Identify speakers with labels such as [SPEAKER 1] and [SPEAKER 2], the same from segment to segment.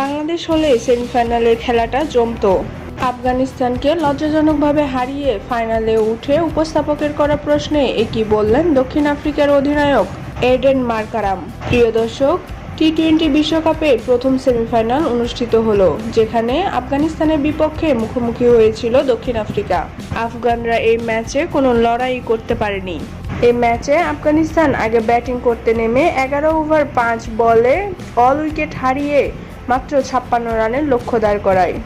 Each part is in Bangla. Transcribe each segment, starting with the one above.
[SPEAKER 1] বাংলাদেশ হলে সেমিফাইনালের খেলাটা জমতো। আফগানিস্তানকে লজ্জাজনকভাবে হারিয়ে ফাইনালে উঠে উপস্থাপকের করা প্রশ্নে একই বললেন দক্ষিণ আফ্রিকার অধিনায়ক এডেন মার্কারাম। প্রিয় দর্শক টি টোয়েন্টি বিশ্বকাপের প্রথম সেমিফাইনাল অনুষ্ঠিত হলো, যেখানে আফগানিস্তানের বিপক্ষে মুখোমুখি হয়েছিল দক্ষিণ আফ্রিকা। আফগানরা এই ম্যাচে কোনো লড়াই করতে পারেনি। এই ম্যাচে আফগানিস্তান আগে ব্যাটিং করতে নেমে এগারো ওভার পাঁচ বলে অল উইকেট হারিয়ে মাত্র ছাপ্পান্ন রানের লক্ষ্য দাঁড় করায়।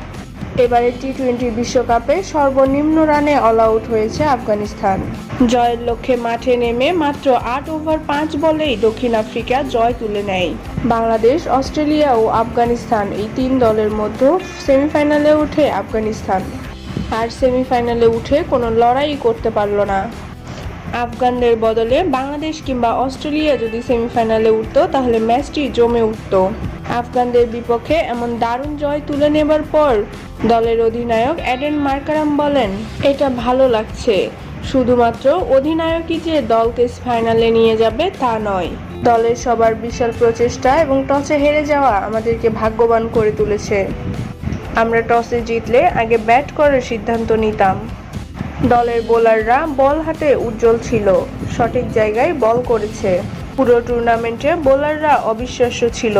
[SPEAKER 1] এবারে টি টোয়েন্টি বিশ্বকাপে সর্বনিম্ন রানে অল আউট হয়েছে আফগানিস্তান। জয়ের লক্ষ্যে মাঠে নেমে মাত্র আট ওভার পাঁচ বলেই দক্ষিণ আফ্রিকা জয় তুলে নেয়। বাংলাদেশ, অস্ট্রেলিয়া ও আফগানিস্তান এই তিন দলের মধ্যে সেমিফাইনালে উঠে আফগানিস্তান। আর সেমিফাইনালে উঠে কোনো লড়াই করতে পারল না। আফগানদের বদলে বাংলাদেশ কিংবা অস্ট্রেলিয়া যদি সেমিফাইনালে উঠতো, তাহলে ম্যাচটি জমে উঠতো। আফগানদের বিপক্ষে এমন দারুণ জয় তুলে নেবার পর দলের অধিনায়ক অ্যাডেন মার্কারাম বলেন, এটা ভালো লাগছে। শুধুমাত্র অধিনায়কই যে দলকে ফাইনালে নিয়ে যাবে তা নয়। দলের সবার বিশাল প্রচেষ্টা এবং টসে হেরে যাওয়া আমাদেরকে ভাগ্যবান করে তুলেছে। আমরা টসে জিতলে আগে ব্যাট করার সিদ্ধান্ত নিতাম। দলের বোলাররা বল হাতে উজ্জ্বল ছিল। সঠিক জায়গায় বল করেছে। পুরো টুর্নামেন্টে বোলাররা অবিশ্বাস্য ছিল।